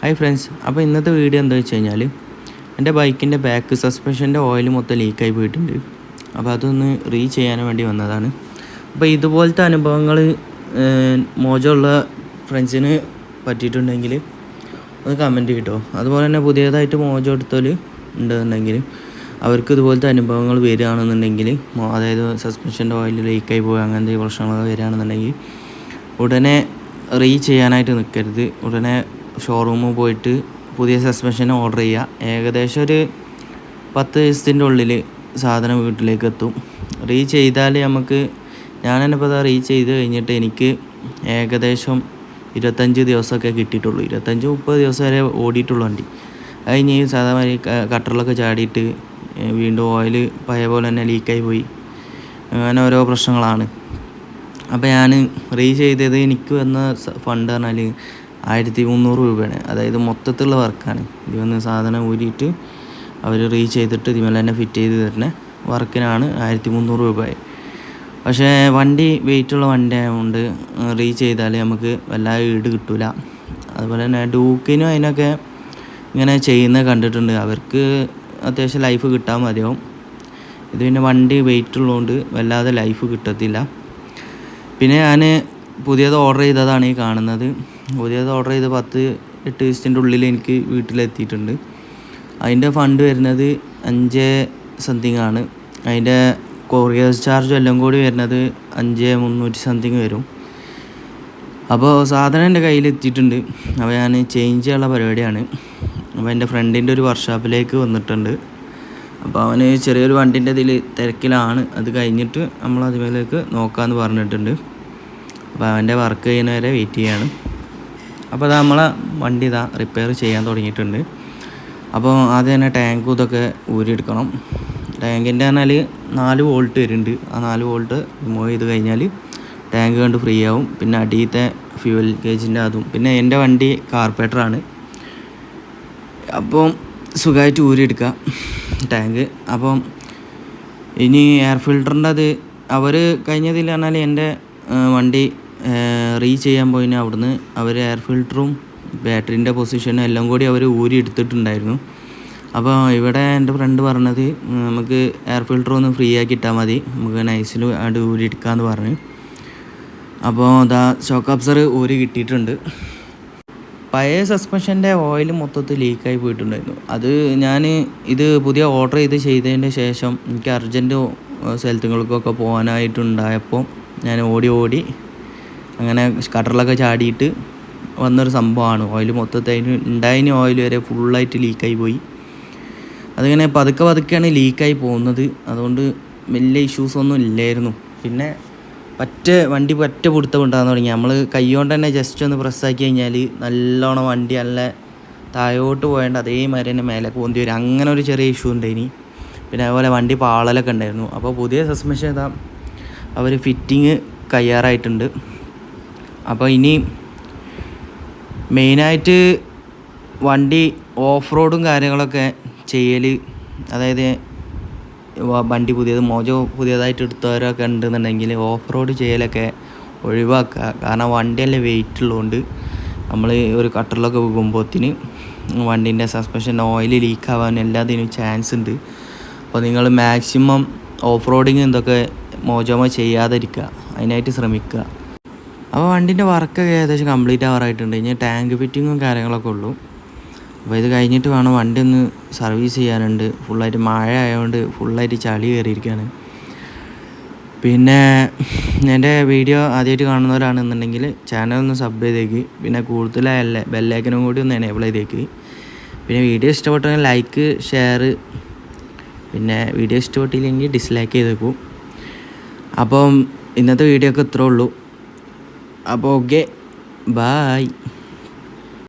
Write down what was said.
Hi friends അപ്പോൾ ഇന്നത്തെ video എന്താ വെച്ച് കഴിഞ്ഞാൽ എന്റെ ബൈക്കിന്റെ ബാക്ക് സസ്പെൻഷന്റെ ഓയിൽ മൊത്തം ലീക്കായി പോയിട്ടുണ്ട്. അപ്പോൾ അതൊന്ന് റീ ചെയ്യാൻ വേണ്ടി വന്നതാണ്. അപ്പോൾ ഇതുപോലത്തെ അനുഭവങ്ങൾ മോജമുള്ള ഫ്രണ്ട്സിന് പറ്റിയിട്ടുണ്ടെങ്കിൽ ഒന്ന് കമന്റ് കിട്ടോ അതുപോലെ തന്നെ പുതിയതായിട്ട് മോജം എടുത്തവർ ഉണ്ടെന്നുണ്ടെങ്കിൽ അവർക്ക് ഇതുപോലത്തെ അനുഭവങ്ങൾ വരികയാണെന്നുണ്ടെങ്കിൽ അതായത് സസ്പെൻഷന്റെ ഓയിൽ ലീക്കായി പോയി അങ്ങനത്തെ പ്രശ്നങ്ങൾ വരികയാണെന്നുണ്ടെങ്കിൽ ഉടനെ റീ ചെയ്യാനായിട്ട് നിൽക്കരുത്. ഉടനെ ഷോറൂമിൽ പോയിട്ട് പുതിയ സസ്പെൻഷൻ ഓർഡർ ചെയ്യുക ഏകദേശം ഒരു പത്ത് ദിവസത്തിന്റെ ഉള്ളിൽ സാധനം വീട്ടിലേക്ക് എത്തും. റീ ചെയ്താൽ നമുക്ക് ഞാൻ തന്നെ ഇപ്പോൾ റീ ചെയ്ത് കഴിഞ്ഞിട്ട് എനിക്ക് ഏകദേശം ഇരുപത്തഞ്ച് ദിവസമൊക്കെ കിട്ടിയിട്ടുള്ളൂ. ഇരുപത്തഞ്ച് മുപ്പത് ദിവസം വരെ ഓടിയിട്ടുള്ളൂ വണ്ടി. അത് സാധാരണ കട്ടറിലൊക്കെ ചാടിയിട്ട് വീണ്ടും ഓയിൽ പഴയ പോലെ തന്നെ ലീക്കായി പോയി. അങ്ങനെ ഓരോ പ്രശ്നങ്ങളാണ്. അപ്പോൾ ഞാൻ റീ ചെയ്തത് എനിക്ക് വന്ന ഫണ്ട് പറഞ്ഞാൽ ആയിരത്തി മുന്നൂറ് രൂപയാണ്. അതായത് മൊത്തത്തിലുള്ള വർക്കാണ്. ഇത് വന്ന് സാധനം ഊരിയിട്ട് അവർ റീച്ച് ചെയ്തിട്ട് ഇതിമേലെ തന്നെ ഫിറ്റ് ചെയ്ത് തരുന്ന വർക്കിനാണ് ആയിരത്തി മുന്നൂറ് രൂപയായി. പക്ഷേ വണ്ടി വെയിറ്റുള്ള വണ്ടി ആയതുകൊണ്ട് റീച്ച് ചെയ്താൽ നമുക്ക് വല്ലാതെ ഈട് കിട്ടില്ല അതുപോലെ തന്നെ ഡൂക്കിനും അതിനൊക്കെ ഇങ്ങനെ ചെയ്യുന്നത് കണ്ടിട്ടുണ്ട്. അവർക്ക് അത്യാവശ്യം ലൈഫ് കിട്ടാൻ മതിയാവും. ഇത് പിന്നെ വണ്ടി വെയിറ്റ് ഉള്ളതുകൊണ്ട് വല്ലാതെ ലൈഫ് കിട്ടത്തില്ല. പിന്നെ ഞാൻ പുതിയത് ഓർഡർ ചെയ്തതാണ് ഈ കാണുന്നത്. പുതിയത് ഓർഡർ ചെയ്ത് പത്ത് എട്ട് ദിവസത്തിന്റെ ഉള്ളിൽ എനിക്ക് വീട്ടിലെത്തിയിട്ടുണ്ട്. അതിന്റെ ഫണ്ട് വരുന്നത് അഞ്ച് സംതിങ് ആണ്. അതിന്റെ കൊറിയർ ചാർജ് എല്ലാം കൂടി വരുന്നത് അഞ്ച് മുന്നൂറ്റി സംതിങ് വരും. അപ്പോൾ സാധനം എന്റെ കയ്യിൽ എത്തിയിട്ടുണ്ട്. അപ്പോൾ ഞാൻ ചേഞ്ച് ചെയ്യാനുള്ള പരിപാടിയാണ്. അപ്പോൾ എന്റെ ഫ്രണ്ടിന്റെ ഒരു വർക്ക്ഷോപ്പിലേക്ക് വന്നിട്ടുണ്ട്. അപ്പോൾ അവന് ചെറിയൊരു വണ്ടിന്റെ ഇതിൽ തിരക്കിലാണ്. അത് കഴിഞ്ഞിട്ട് നമ്മൾ അതുമേലേക്ക് നോക്കാമെന്ന് പറഞ്ഞിട്ടുണ്ട്. അപ്പോൾ അവന്റെ വർക്ക് കഴിയുന്നവരെ വരെ വെയിറ്റ് ചെയ്യാണ്. അപ്പോൾ അത് നമ്മളെ വണ്ടി ഇതാ റിപ്പയർ ചെയ്യാൻ തുടങ്ങിയിട്ടുണ്ട്. അപ്പോൾ ആദ്യം തന്നെ ടാങ്കും ഇതൊക്കെ ഊരിയെടുക്കണം. ടാങ്കിന്റെ പറഞ്ഞാൽ നാല് വോൾട്ട് വരുന്നുണ്ട്. ആ നാല് വോൾട്ട് റിമൂവ് ചെയ്ത് കഴിഞ്ഞാൽ ടാങ്ക് കണ്ട് ഫ്രീ ആവും. പിന്നെ അടിയത്തെ ഫ്യൂവൽ ഗേജിന്റെ അതും. പിന്നെ എന്റെ വണ്ടി കാർപ്പേറ്ററാണ് അപ്പം സുഖമായിട്ട് ഊരിയെടുക്കുക ടാങ്ക് അപ്പം ഇനി എയർ ഫിൽറ്ററിന്റെ അത് അവർ കഴിഞ്ഞതിൽ പറഞ്ഞാൽ എന്റെ വണ്ടി റീ ചെയ്യാൻ പോയിന് അവിടുന്ന് അവർ എയർ ഫിൽറ്ററും ബാറ്ററിന്റെ പൊസിഷനും എല്ലാം കൂടി അവർ ഊരി എടുത്തിട്ടുണ്ടായിരുന്നു. അപ്പോൾ ഇവിടെ എന്റെ ഫ്രണ്ട് പറഞ്ഞത് നമുക്ക് എയർ ഫിൽറ്റർ ഒന്ന് ഫ്രീ ആക്കി ഇട്ടാൽ മതി. നമുക്ക് നൈസിൽ അവിടെ ഊരി എടുക്കാമെന്ന് പറഞ്ഞു. അപ്പോൾ അതാ ഷോക്ക് അബ്സർ ഊരി കിട്ടിയിട്ടുണ്ട്. പഴയ സസ്പെൻഷന്റെ ഓയിൽ മൊത്തത്തിൽ ലീക്കായി പോയിട്ടുണ്ടായിരുന്നു. അത് ഞാൻ ഇത് പുതിയ ഓർഡർ ചെയ്ത് ചെയ്തതിന് ശേഷം എനിക്ക് അർജന്റ് സ്ഥലത്തുകൾക്കൊക്കെ പോകാനായിട്ടുണ്ടായപ്പോൾ ഞാൻ ഓടി ഓടി അങ്ങനെ കട്ടറിലൊക്കെ ചാടിയിട്ട് വന്നൊരു സംഭവമാണ് ഓയിൽ മൊത്തത്തിൽ അതിന് ഉണ്ടായതിന് ഓയിൽ വരെ ഫുള്ളായിട്ട് ലീക്കായി പോയി. അതിങ്ങനെ പതുക്കെ പതുക്കെയാണ് ലീക്കായി പോകുന്നത്. അതുകൊണ്ട് വലിയ ഇഷ്യൂസ് ഒന്നും ഇല്ലായിരുന്നു. പിന്നെ പറ്റ വണ്ടി പറ്റ പിടുത്തം ഉണ്ടാകാൻ തുടങ്ങി. നമ്മൾ കൈകൊണ്ട് തന്നെ ജസ്റ്റ് ഒന്ന് പ്രസ്സാക്കി കഴിഞ്ഞാൽ നല്ലോണം വണ്ടി നല്ല താഴോട്ട് പോയേണ്ട അതേമാതിരി തന്നെ മേലെ പോന്തി വരും. അങ്ങനെ ഒരു ചെറിയ ഇഷ്യൂ ഉണ്ടായിനി. പിന്നെ അതുപോലെ വണ്ടി പാളലൊക്കെ ഉണ്ടായിരുന്നു. അപ്പോൾ പുതിയ സസ്പെൻഷൻ ഇതാ അവർ ഫിറ്റിങ് കയ്യാറായിട്ടുണ്ട്. അപ്പോൾ ഇനി മെയിനായിട്ട് വണ്ടി ഓഫ് റോഡും കാര്യങ്ങളൊക്കെ ചെയ്യൽ അതായത് വണ്ടി പുതിയത് മോജോ പുതിയതായിട്ട് എടുത്തവരൊക്കെ ഉണ്ടെന്നുണ്ടെങ്കിൽ ഓഫ് റോഡ് ചെയ്യലൊക്കെ ഒഴിവാക്കുക. കാരണം വണ്ടിയല്ലേ വെയിറ്റ് ഉള്ളതുകൊണ്ട് നമ്മൾ ഒരു കട്ടറിലൊക്കെ പോകുമ്പോഴത്തിന് വണ്ടീന്റെ സസ്പെൻഷൻ ഓയിൽ ലീക്ക് ആവാൻ എല്ലാത്തിനും ചാൻസ് ഉണ്ട്. അപ്പോൾ നിങ്ങൾ മാക്സിമം ഓഫ് റോഡിങ് എന്തൊക്കെ മോജോമോ ചെയ്യാതിരിക്കുക അതിനായിട്ട് ശ്രമിക്കുക. അപ്പോൾ വർക്ക് വർക്കൊക്കെ ഏകദേശം കംപ്ലീറ്റ് ആവാറായിട്ടുണ്ട്. ഇനി ടാങ്ക് ഫിറ്റിങ്ങും കാര്യങ്ങളൊക്കെ ഉള്ളൂ. അപ്പോൾ ഇത് കഴിഞ്ഞിട്ട് വേണം വണ്ടി ഒന്ന് സർവീസ് ചെയ്യാനുണ്ട്. ഫുള്ളായിട്ട് മഴ ആയതുകൊണ്ട് ഫുള്ളായിട്ട് ചളി കയറിയിരിക്കുകയാണ്. പിന്നെ എന്റെ വീഡിയോ ആദ്യമായിട്ട് കാണുന്നവരാണെന്നുണ്ടെങ്കിൽ ചാനൽ ഒന്ന് സബ് ചെയ്തേക്ക് പിന്നെ കൂടുതലായല്ലേ ബെല്ലൈക്കനും കൂടി ഒന്ന് എനേബിൾ ചെയ്തേക്ക് പിന്നെ വീഡിയോ ഇഷ്ടപ്പെട്ടെങ്കിൽ ലൈക്ക് ഷെയർ പിന്നെ വീഡിയോ ഇഷ്ടപ്പെട്ടില്ലെങ്കിൽ ഡിസ്ലൈക്ക് ചെയ്തേക്കും അപ്പം ഇന്നത്തെ വീഡിയോ ഒക്കെ ഇത്രേ ഉള്ളൂ. അപ്പോൾ ഓക്കെ ബായ്